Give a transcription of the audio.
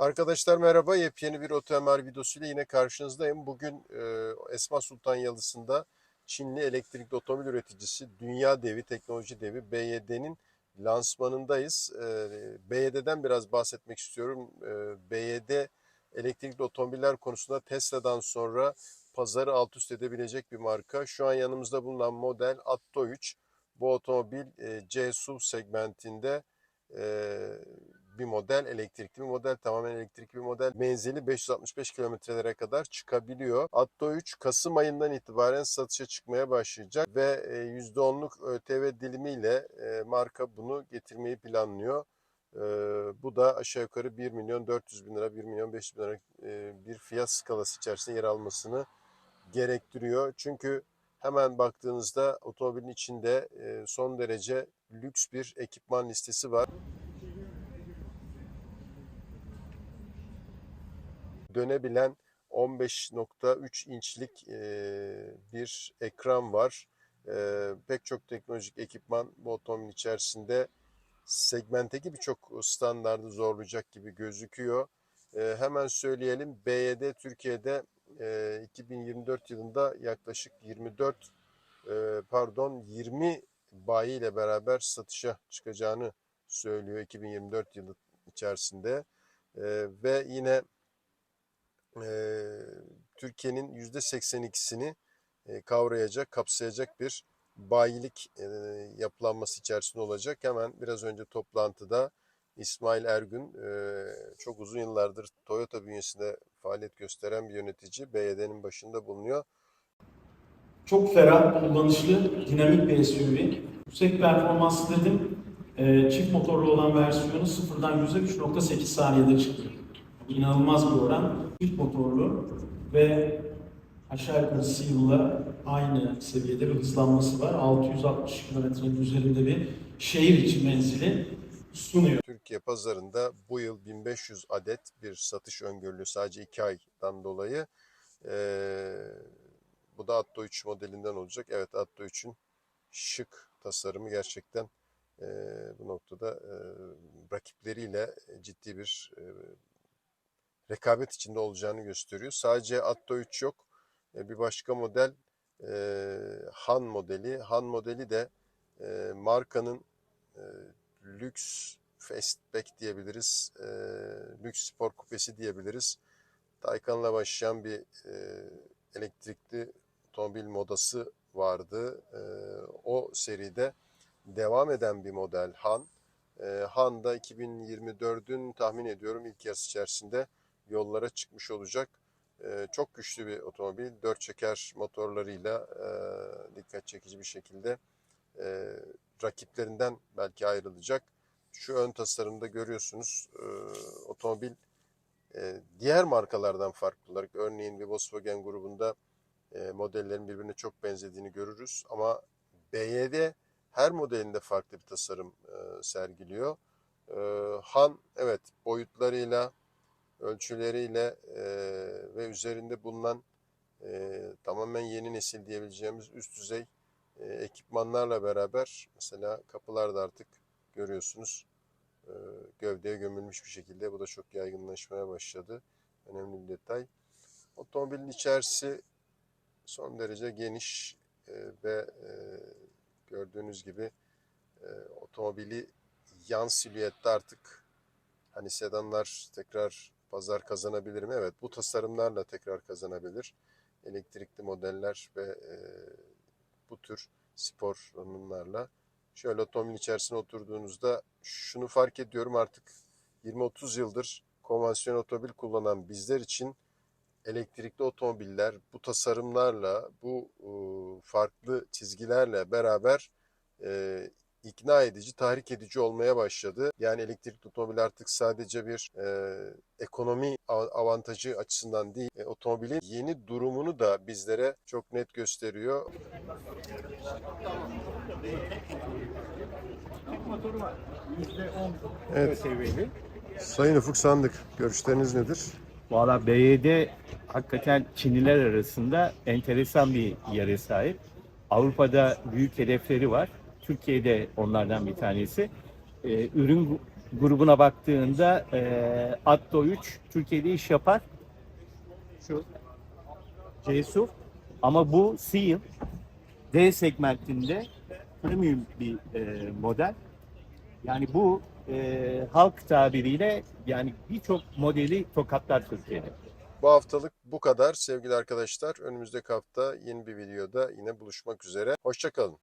Arkadaşlar merhaba. Yepyeni bir OTMR videosuyla yine karşınızdayım. Bugün e, Esma Sultan Yalısı'nda Çinli elektrikli otomobil üreticisi, dünya devi, teknoloji devi BYD'nin lansmanındayız. E, BYD'den biraz bahsetmek istiyorum. E, BYD elektrikli otomobiller konusunda Tesla'dan sonra pazarı alt üst edebilecek bir marka. Şu an yanımızda bulunan model Atto 3. Bu otomobil e, C SUV segmentinde e, bir model, elektrikli bir model, tamamen elektrikli bir model. Menzili 565 kilometrelere kadar çıkabiliyor. Atto 3 Kasım ayından itibaren satışa çıkmaya başlayacak ve e, %10'luk ÖTV dilimiyle e, marka bunu getirmeyi planlıyor. E, Bu da aşağı yukarı 1 milyon 400 bin lira, 1 milyon 500 bin lira e, bir fiyat skalası içerisinde yer almasını gerektiriyor. Çünkü hemen baktığınızda otomobilin içinde e, son derece lüks bir ekipman listesi var. Dönebilen 15.3 inçlik e, bir ekran var. E, pek çok teknolojik ekipman bu otomobilin içerisinde segmentteki birçok standardı zorlayacak gibi gözüküyor. E, hemen söyleyelim BYD Türkiye'de e, 2024 yılında yaklaşık 24 e, pardon 20 bayi ile beraber satışa çıkacağını söylüyor 2024 yılı içerisinde. E, ve yine e, Türkiye'nin %82'sini e, kavrayacak, kapsayacak bir bayilik e, yapılanması içerisinde olacak. Hemen biraz önce toplantıda İsmail Ergün e, çok uzun yıllardır Toyota bünyesinde faaliyet gösteren bir yönetici BYD'nin başında bulunuyor. Çok ferah, kullanışlı, dinamik bir SUV. Yüksek performanslı dedim. Ee, çift motorlu olan versiyonu sıfırdan 100'e 3.8 saniyede çıktı. İnanılmaz bir oran. Çift motorlu ve aşağı yukarı yılla aynı seviyede bir hızlanması var. 660 kilometrenin üzerinde bir şehir içi menzili sunuyor. Türkiye pazarında bu yıl 1500 adet bir satış öngörülüyor sadece 2 aydan dolayı. Ee, bu da Atto 3 modelinden olacak. Evet Atto 3'ün şık tasarımı gerçekten e, bu noktada e, rakipleriyle ciddi bir e, rekabet içinde olacağını gösteriyor. Sadece Atto 3 yok. E, bir başka model e, Han modeli. Han modeli de e, markanın e, lüks fastback diyebiliriz. E, lüks spor kupesi diyebiliriz. Taycan'la başlayan bir e, elektrikli otomobil modası vardı. E, o seride devam eden bir model Han. E, Han da 2024'ün tahmin ediyorum ilk yarısı içerisinde yollara çıkmış olacak. E, çok güçlü bir otomobil. Dört çeker motorlarıyla e, dikkat çekici bir şekilde e, rakiplerinden belki ayrılacak. Şu ön tasarımda görüyorsunuz e, otomobil e, diğer markalardan farklı olarak örneğin bir Volkswagen grubunda e, modellerin birbirine çok benzediğini görürüz ama BYD her modelinde farklı bir tasarım e, sergiliyor. E, Han evet boyutlarıyla ölçüleriyle e, ve üzerinde bulunan e, tamamen yeni nesil diyebileceğimiz üst düzey e, ekipmanlarla beraber mesela kapılar da artık görüyorsunuz e, gövdeye gömülmüş bir şekilde. Bu da çok yaygınlaşmaya başladı. Önemli bir detay. Otomobilin içerisi son derece geniş e, ve e, gördüğünüz gibi e, otomobili yan silüette artık hani sedanlar tekrar pazar kazanabilir mi? Evet bu tasarımlarla tekrar kazanabilir. Elektrikli modeller ve e, bu tür spor donanımlarla. Şöyle otomobil içerisine oturduğunuzda şunu fark ediyorum artık 20-30 yıldır konvansiyon otomobil kullanan bizler için elektrikli otomobiller bu tasarımlarla, bu farklı çizgilerle beraber e, ikna edici, tahrik edici olmaya başladı. Yani elektrikli otomobil artık sadece bir e, ekonomi av- avantajı açısından değil, e, otomobilin yeni durumunu da bizlere çok net gösteriyor. motoru var. %10 Evet. Sayın Ufuk Sandık, görüşleriniz nedir? Valla BYD hakikaten Çinliler arasında enteresan bir yere sahip. Avrupa'da büyük hedefleri var. Türkiye'de onlardan bir tanesi. Ee, ürün grubuna baktığında e, Atto 3 Türkiye'de iş yapar. Şu Cesur ama bu Seal D segmentinde premium bir e, model. Yani bu e, halk tabiriyle yani birçok modeli tokatlar Türkiye'de. Bu haftalık bu kadar sevgili arkadaşlar. Önümüzdeki hafta yeni bir videoda yine buluşmak üzere. Hoşçakalın.